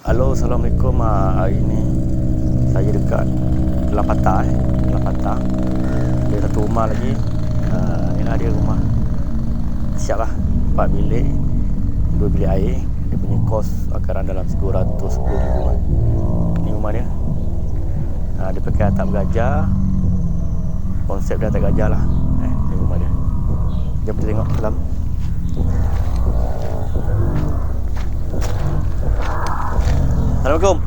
Halo, Assalamualaikum. Ah, hari ini saya dekat Lapata eh. Lapata. Ada satu rumah lagi. Uh, inilah dia rumah. Siap lah. Empat bilik. Dua bilik air. Dia punya kos akaran dalam RM210,000. Ini rumah dia. Uh, dia pakai atap gajah. Konsep dia atap gajah lah. Eh, ini rumah dia. Jom kita tengok dalam. Assalamualaikum.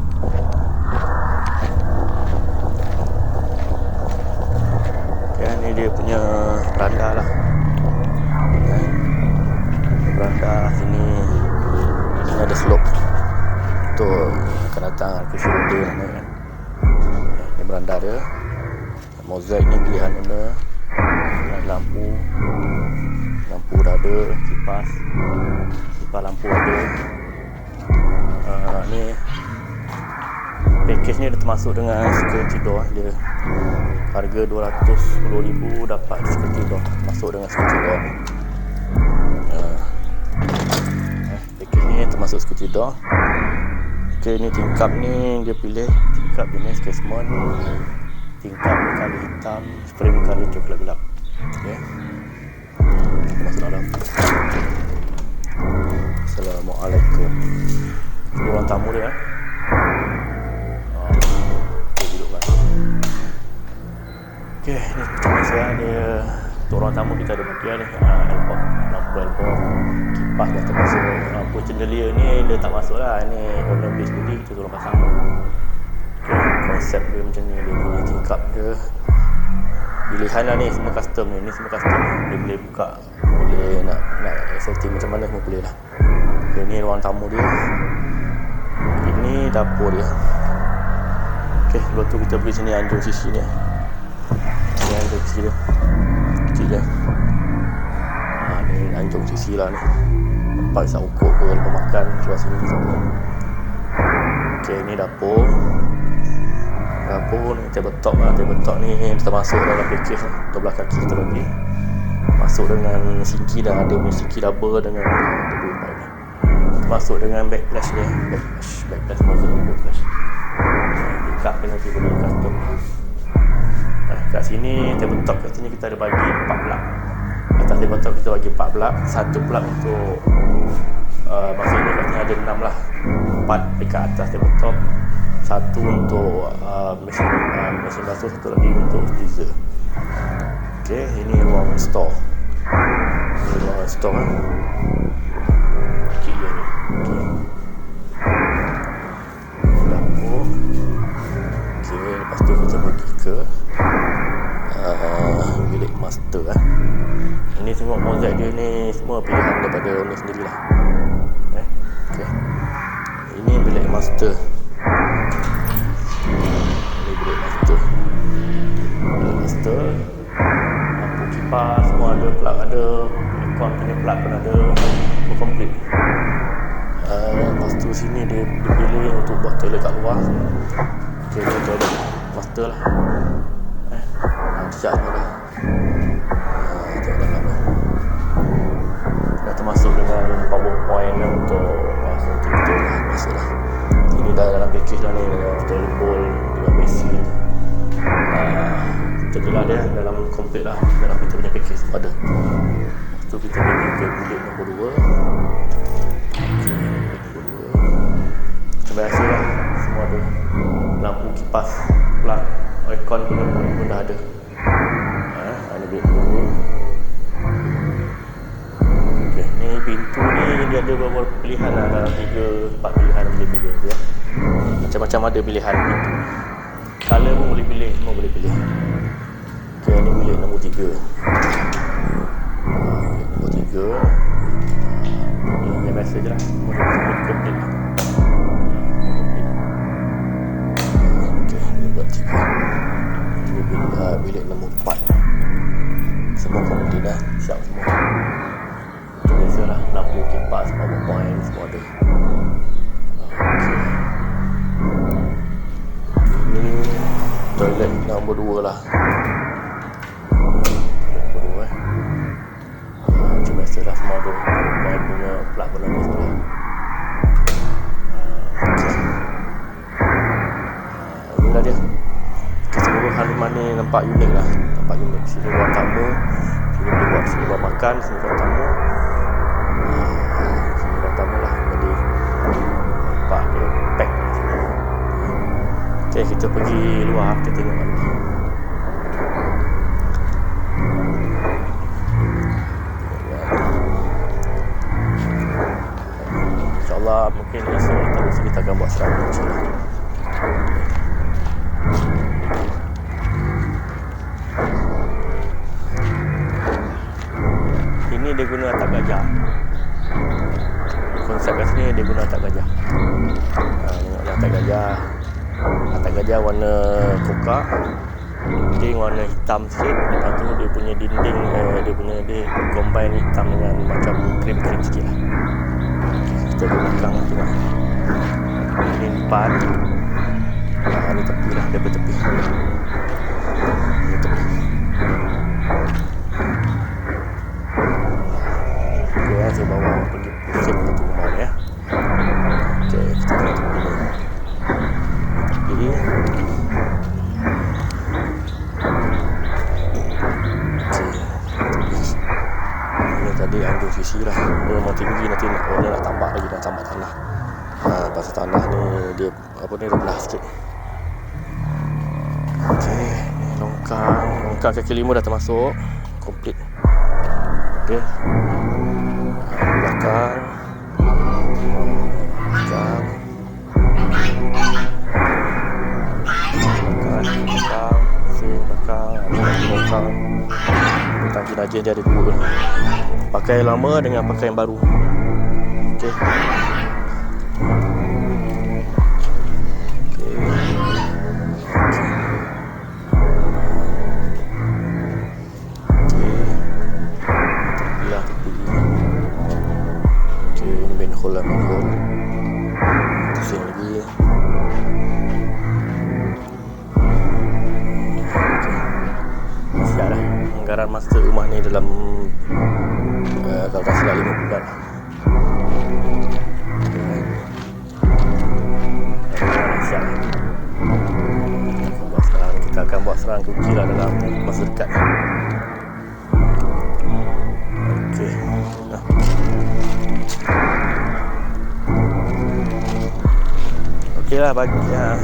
Okay, ni dia punya beranda lah. Beranda sini sini ada slope. Tu akan datang shoulder ni kan. Okay, ni beranda dia. Mozaik ni pilihan. Dan lampu. Lampu dah ada, kipas. Kipas lampu ada. Uh, ni package ni dia termasuk dengan security door dia harga 210,000 dapat security door masuk dengan security door ni package ni termasuk security door ok ni tingkap ni dia pilih tingkap jenis casement tingkap kali hitam frame kali coklat gelap. Ok kita masuk dalam. Assalamualaikum. Ini ruang tamu dia eh. Okey, ni tempat saya ada untuk ruang tamu kita ada bahagian ni uh, airport, lampu airport, kipas dah termasuk. Lampu chandelier ni dia tak masuk lah. Ni owner base sendiri kita tolong pasang. Okey, konsep dia macam ni. Dia punya tingkap dia pilihan lah ni semua custom ni. Ni semua custom. Dia boleh buka boleh nak nak setting macam mana semua boleh lah. Okay, ni ruang tamu dia. Ini dapur dia. Ok lepas tu kita pergi sini anjung sisi ni sisi dia. Kecil je ha, ni anjung sisi lah ni. Tempat isap ukur ke lepas makan keluar sini semua ok ni dapur. Dapur ni table top lah. Table top ni termasuk dalam package lah. Belah kaki kita bagi masuk dengan sinki dah ada punya sinki double dengan termasuk dengan backflash ni. Backflash backflash muzzle backflash. Dekat dia nanti boleh custom. Nah, kat sini table top kat sini kita ada bagi 4 plug atas table top kita bagi 4 plug satu plug untuk uh, maksudnya kat sini ada 6 lah. 4 dekat atas table top satu untuk uh, mesin uh, mesin basuh. Satu lagi untuk freezer. Ok ini ruang store. Ini ruang store kan kecil dia ni. Ok dapur ok lepas tu kita pergi ke master lah. Ini semua mozaik dia ni semua pilihan daripada owner sendirilah. Eh, ok ini bilik master. Ini bilik master. Bilik master. Lampu kipas semua ada plug ada aircon punya plug pun ada. Komplit uh, lepas tu sini dia, dia pilih untuk buat toilet kat luar. Ok ni toilet master lah eh, sekejap semua dah. Uh, tengok dalam ni dah termasuk dengan powerpoint untuk masuk tidur lah masuk lah ini dah dalam package lah ni dengan toilet bowl dengan basin uh, terjelah dia dalam komplit lah dalam kita punya package semua ada. Lepas tu kita pergi ke bilik nombor 2 macam biasa lah semua ada lampu kipas plug aircon pun, pun, dah ada. Uh, ini bilik nombor 2 okay. ni pintu ni dia ada beberapa pilihan lah. Dalam 3 4 pilihan boleh pilih tu ya. Macam-macam ada pilihan pintu. Color pun boleh pilih semua boleh pilih. Ok ni bilik nombor 3 bilik nombor 3 ni yang biasa je lah semua dah complete lah ok ni buat 3 ni dekat bilik nombor 4 Semua kau dah Siap semua. Macam biasa lah Lampu kipas Power point Semua ada. Okay Ini Toilet nombor 2 lah biasa eh. ah, lah Semua tu. Power punya Plak pun ada ah, Okay ah, Ini dia. Ah, ok nampak unik lah. Nampak unik. Sini ruang tamu. Sini buat sini buat makan sini ruang tamu. Ah, sini ruang tamu lah. Jadi nampak dia pack sini. Ok kita pergi luar. Kita tengok luar InsyaAllah mungkin esok terus kita akan buat serang InsyaAllah Ini dia guna atak gajah Konsep kat sini dia guna atak gajah ha, Tengoklah atak gajah Gajah warna koka Dinding warna hitam sikit. Lepas tu dia punya dinding eh, Dia punya dia combine hitam dengan macam krim-krim sikit lah. Kita di belakang tengok Ini depan ha, Ni tepi lah. Dia bertepi sisi lah. Dia memang tinggi nanti nak orang nak tambah lagi nak tambah tanah. Ha, pasal tanah ni dia apa ni rendah sikit. Okey, ni longkang. Longkang kaki lima dah termasuk. Komplit. Okey belakang belakang belakang belakang belakang belakang tangki najis dia ada dua. Pakai lama dengan pakai yang baru. Ok Anggaran master rumah ni dalam uh, Kalau tak silap 5 bulan lah. Akan buat serang kunci lah dalam masa dekat ni. Okay Nah Okey. Lah bagi ya,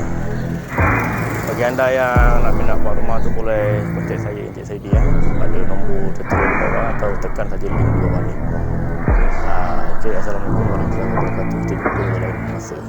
bagi anda yang nak minat buat rumah tu boleh kontak saya Encik Saidi ya. Ada nombor tertera di bawah atau tekan saja link di bawah ni. Ah, okay, Assalamualaikum warahmatullahi wabarakatuh. Kita jumpa lain masa.